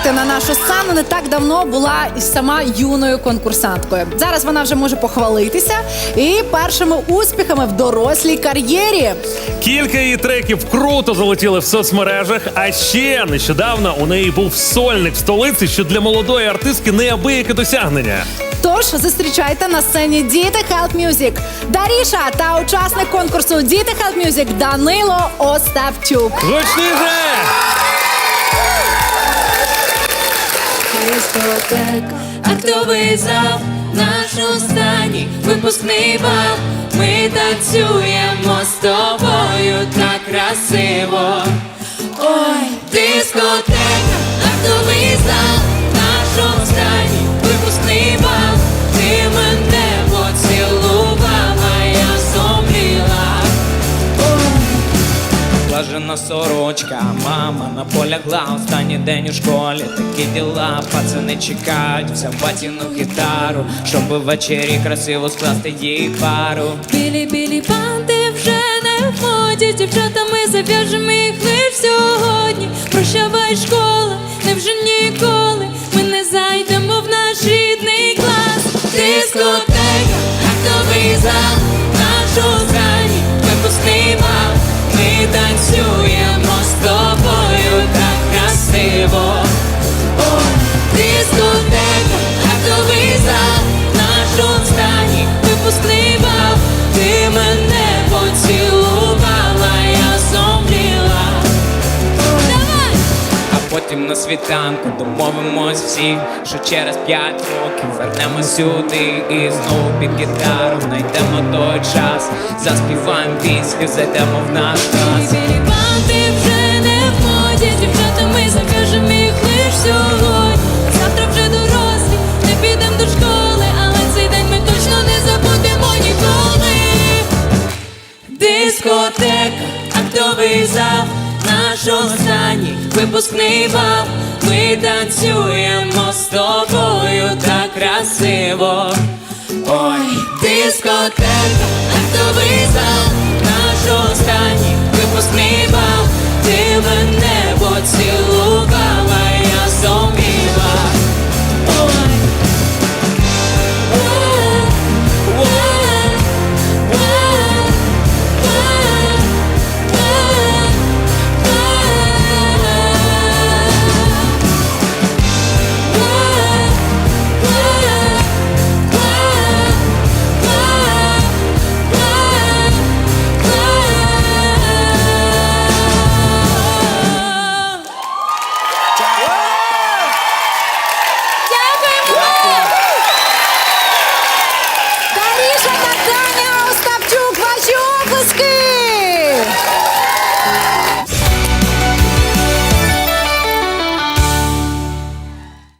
нашу сцену не так давно була і сама юною конкурсанткою. Зараз вона вже може похвалитися і першими успіхами в дорослій кар'єрі. Кілька її треків круто залетіли в соцмережах. А ще нещодавно у неї був сольник в столиці, що для молодої артистки неабияке досягнення. Тож зустрічайте на сцені Діти Help Music Даріша та учасник конкурсу Діти Help Music Данило Остапчук. Гучніше! Дискотека, актовий зал, наш останній випускний бал. Ми танцюємо з тобою так красиво. Блажена сорочка, мама наполягла останній день у школі. Такі діла, пацани чекають, взяв батіну гітару, щоб ввечері красиво скласти їй пару. Білі-білі банди вже не моді Дівчата, ми зав'яжемо їх лиш сьогодні Прощавай школа, невже ніколи Ми не зайдемо в наш рідний клас Дискотека, танцюємо з тобою так красиво. Ой, дискотека, актовий зал Наш останній випускний бал Ти мене поцілувала, потім на світанку домовимось всі, що через п'ять років вернемось сюди і знову під гітару знайдемо той час, заспіваємо пісню, зайдемо в наш клас. Білі банди вже не в моді Дівчата, ми зав'яжемо їх лиш сьогодні. Завтра вже дорослі, не підемо до школи Але цей день ми точно не забудемо ніколи. Дискотека, актовий зал Наш останній випускний бал. Ми танцюємо з тобою так красиво. Ой, дискотека, актовий зал